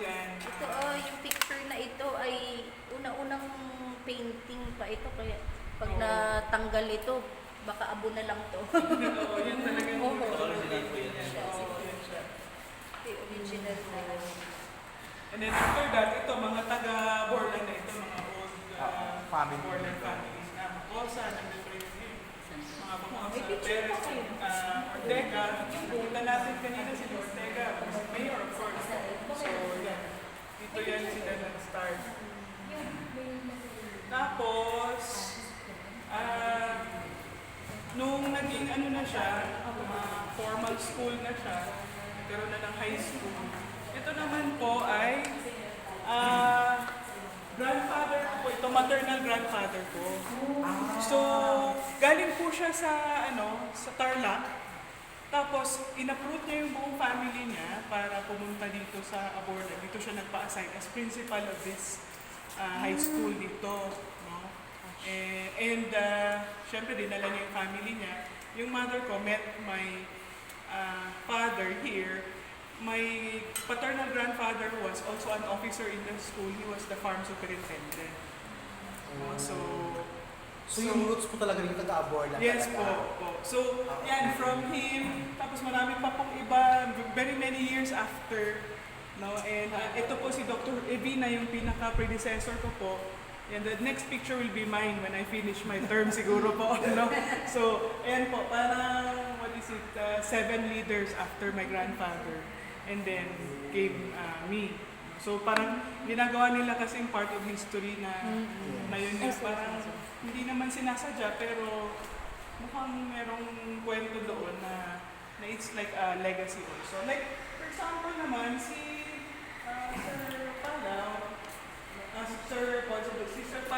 yan. Ito, oh, yung picture na ito ay una-unang painting pa ito. Kaya pag Oo. natanggal ito, baka abo na lang to. Oo, yun talaga yung Oo. original po Oo, siya. Ito yung original na yan. And then after that, ito, mga taga-Borland na ito, mga old uh, Ah, family. Borland families na. Makosa, nandito yun eh. Mga Makosa, May picture pa Perez, kayo. uh, Ortega. Pumunta natin kanina si Ortega, Mayor of course. So, yan. Dito yan sila nag-start. Tapos, ah, nung naging ano na siya, ah, formal school na siya, nagkaroon na ng high school. Ito naman po ay ah, grandfather ko po, ito maternal grandfather ko. So, galing po siya sa ano, sa Tarlac. Tapos, in-uproot niya yung buong family niya para pumunta dito sa Aborda. Dito siya nagpa-assign as principal of this ah, high school dito. No? Eh, and, uh, syempre, dinala niya yung family niya. Yung mother ko met my ah, father here. My paternal grandfather was also an officer in the school. He was the farm superintendent. No? So, So yung roots po talaga yung taga-abor lang Yes po, po. So, yan, from him, tapos marami pa pong iba, very many years after, no? And uh, ito po si Dr. Evina, yung pinaka-predecessor ko po. And the next picture will be mine when I finish my term siguro po, no? So, ayan po, parang, what is it, uh, seven leaders after my grandfather. And then came uh, me. So, parang ginagawa nila kasing part of history na, na yun yung parang, hindi naman sinasadya, pero mukhang merong kwento doon na, na it's like a legacy also. Like, for example naman, si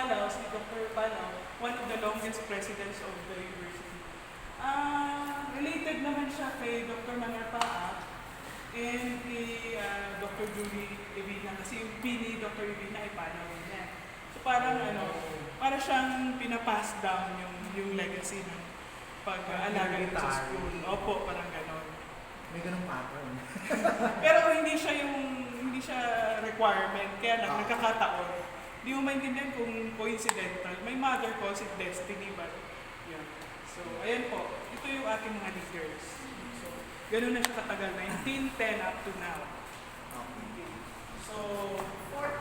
Palaw, si Dr. Palaw, one of the longest presidents of the university. Ah, related naman siya kay Dr. Manarpaa and kay uh, Dr. Julie Evina kasi yung pini Dr. Evina ay Palaw niya. So parang ano, para siyang pinapass down yung yung legacy ng pag-aalaga dito sa school. Opo, parang ganon. May ganung pattern. Pero hindi siya yung hindi siya requirement kaya lang Ah. nagkakataon. Hindi mo maintindihan kung coincidental. My mother calls it destiny but yeah. So ayan po, ito yung ating mga leaders. So ganun na siya katagal, 1910 up to now. Okay. So